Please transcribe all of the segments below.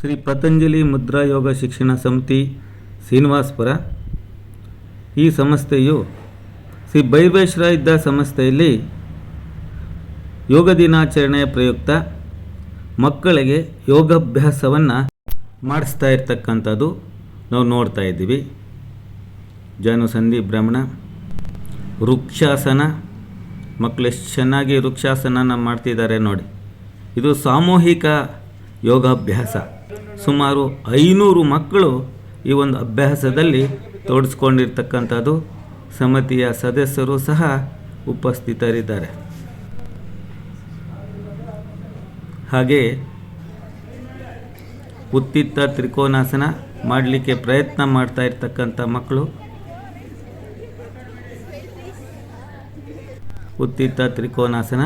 ಶ್ರೀ ಪತಂಜಲಿ ಮುದ್ರಾ ಯೋಗ ಶಿಕ್ಷಣ ಸಮಿತಿ ಶ್ರೀನಿವಾಸ್ಪುರ. ಈ ಸಂಸ್ಥೆಯು ಶ್ರೀ ಬೈಬೇಶ್ವರ ಇದ್ದ ಸಂಸ್ಥೆಯಲ್ಲಿ ಯೋಗ ದಿನಾಚರಣೆಯ ಪ್ರಯುಕ್ತ ಮಕ್ಕಳಿಗೆ ಯೋಗಾಭ್ಯಾಸವನ್ನು ಮಾಡಿಸ್ತಾ ಇರ್ತಕ್ಕಂಥದ್ದು ನಾವು ನೋಡ್ತಾ ಇದ್ದೀವಿ. ಜಾನುಸಂಧಿ ಭ್ರಮಣ ವೃಕ್ಷಾಸನ ಮಕ್ಕಳು ಚೆನ್ನಾಗಿ ವೃಕ್ಷಾಸನನ ಮಾಡ್ತಿದ್ದಾರೆ ನೋಡಿ. ಇದು ಸಾಮೂಹಿಕ ಯೋಗಾಭ್ಯಾಸ. ಸುಮಾರು ಐನೂರು ಮಕ್ಕಳು ಈ ಒಂದು ಅಭ್ಯಾಸದಲ್ಲಿ ತೋಡಿಸ್ಕೊಂಡಿರ್ತಕ್ಕಂಥದ್ದು. ಸಮಿತಿಯ ಸದಸ್ಯರು ಸಹ ಉಪಸ್ಥಿತರಿದ್ದಾರೆ. ಹಾಗೆ ಉತ್ತಿತ್ತ ತ್ರಿಕೋನಾಸನ ಮಾಡಲಿಕ್ಕೆ ಪ್ರಯತ್ನ ಮಾಡ್ತಾ ಇರ್ತಕ್ಕಂಥ ಮಕ್ಕಳು. ಉತ್ತಿತ್ತ ತ್ರಿಕೋನಾಸನ.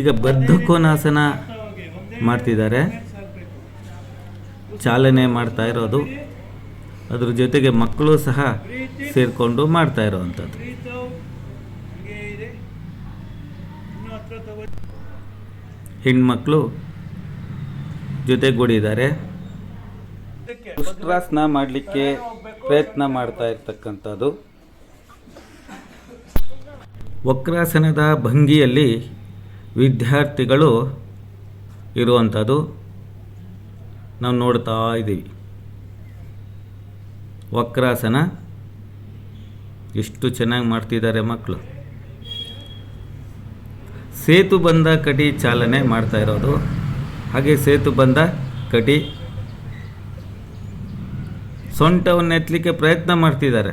ಈಗ ಬದ್ಧಕೋನಾಸನ ಮಾಡ್ತಿದ್ದಾರೆ. ಚಾಲನೆ ಮಾಡ್ತಾ ಇರೋದು. ಅದ್ರ ಜೊತೆಗೆ ಮಕ್ಕಳು ಸಹ ಸೇರಿಕೊಂಡು ಮಾಡ್ತಾ ಇರೋವಂಥದ್ದು. ಹೆಣ್ಮಕ್ಳು ಜೊತೆಗೂಡಿದ್ದಾರೆ. ಉಷ್ಟ್ರಾಸನ ಮಾಡಲಿಕ್ಕೆ ಪ್ರಯತ್ನ ಮಾಡ್ತಾ ಇರ್ತಕ್ಕಂಥದ್ದು. ವಕ್ರಾಸನದ ಭಂಗಿಯಲ್ಲಿ ವಿದ್ಯಾರ್ಥಿಗಳು ಇರುವಂಥದ್ದು ನಾವು ನೋಡ್ತಾ ಇದ್ದೀವಿ. ವಕ್ರಾಸನ ಎಷ್ಟು ಚೆನ್ನಾಗಿ ಮಾಡ್ತಿದ್ದಾರೆ ಮಕ್ಕಳು ಸೇತು ಬಂದ ಕಟಿ ಚಾಲನೆ ಮಾಡ್ತಾ ಇರೋದು. ಹಾಗೆ ಸೇತು ಬಂದ ಕಟಿ ಸೊಂಟವನ್ನು ಎತ್ತಲಿಕ್ಕೆ ಪ್ರಯತ್ನ ಮಾಡ್ತಿದ್ದಾರೆ.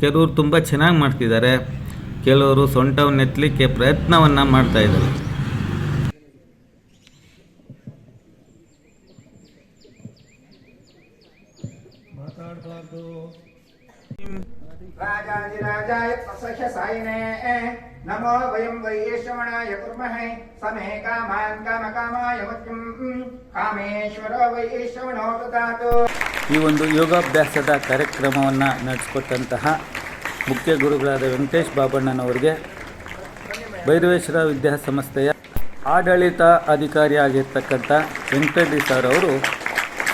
ಕೆಲವರು ತುಂಬ ಚೆನ್ನಾಗಿ ಮಾಡ್ತಿದ್ದಾರೆ. ಕೆಲವರು ಸೊಂಟವನ್ನು ಎತ್ತಲಿಕ್ಕೆ ಪ್ರಯತ್ನವನ್ನು ಮಾಡ್ತಾ ಇದ್ದಾರೆ. ಮಾತಾಡಬಾರ್ದು. ರಾಜಾಧಿರಾಜಾಯ ಪ್ರಸಹ್ಯ ಸಾಯಿನೇ. ನಮೋ ವಯಂ ವೈಶ್ರವಣಾಯ ಕುರ್ಮಹೇ. ಸಮೇ ಕಾಮಾನ್ ಕಾಮ ಕಾಮಾಯ ಮತ್ಯಂ ಕಾಮೇಶ್ವರೋ ವೈಶ್ರವಣೋ ದದಾತು ಈ ಒಂದು ಯೋಗಾಭ್ಯಾಸದ ಕಾರ್ಯಕ್ರಮವನ್ನು ನಡೆಸಿಕೊಟ್ಟಂತಹ ಮುಖ್ಯ ಗುರುಗಳಾದ ವೆಂಕಟೇಶ್ ಬಾಬಣ್ಣನವರಿಗೆ ಭೈರವೇಶ್ವರ ವಿದ್ಯಾಸಂಸ್ಥೆಯ ಆಡಳಿತ ಅಧಿಕಾರಿಯಾಗಿರ್ತಕ್ಕಂಥ ವೆಂಕಟೇಶ್ ಸರ್ ಅವರು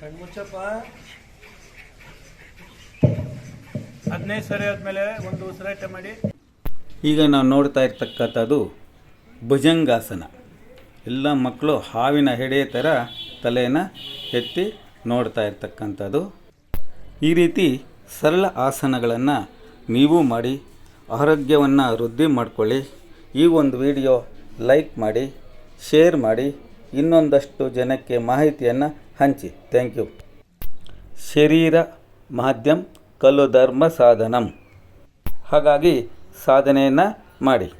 ಕಣ್ಮುಚ್ಚಪ್ಪ ಹದಿನೈದು ಸರಿ ಆದಮೇಲೆ ಒಂದು ಉಸಿರಾಟ ಮಾಡಿ. ಈಗ ನಾವು ನೋಡ್ತಾ ಇರ್ತಕ್ಕಂಥದ್ದು ಭುಜಂಗಾಸನ. ಎಲ್ಲ ಮಕ್ಕಳು ಹಾವಿನ ಹೆಡೆ ಥರ ತಲೆಯನ್ನು ಎತ್ತಿ ನೋಡ್ತಾ ಇರ್ತಕ್ಕಂಥದ್ದು. ಈ ರೀತಿ ಸರಳ ಆಸನಗಳನ್ನು ನೀವು ಮಾಡಿ, ಆರೋಗ್ಯವನ್ನು ವೃದ್ಧಿ ಮಾಡಿಕೊಳ್ಳಿ. ಈ ಒಂದು ವಿಡಿಯೋ ಲೈಕ್ ಮಾಡಿ, ಶೇರ್ ಮಾಡಿ. ಇನ್ನೊಂದಷ್ಟು ಜನಕ್ಕೆ ಮಾಹಿತಿಯನ್ನು ಹಂಚಿ. ಥ್ಯಾಂಕ್ ಯು ಶರೀರ ಮಾಧ್ಯಮ ಕಲ್ಲು ಧರ್ಮ ಸಾಧನಂ. ಹಾಗಾಗಿ ಸಾಧನೆಯನ್ನು ಮಾಡಿ.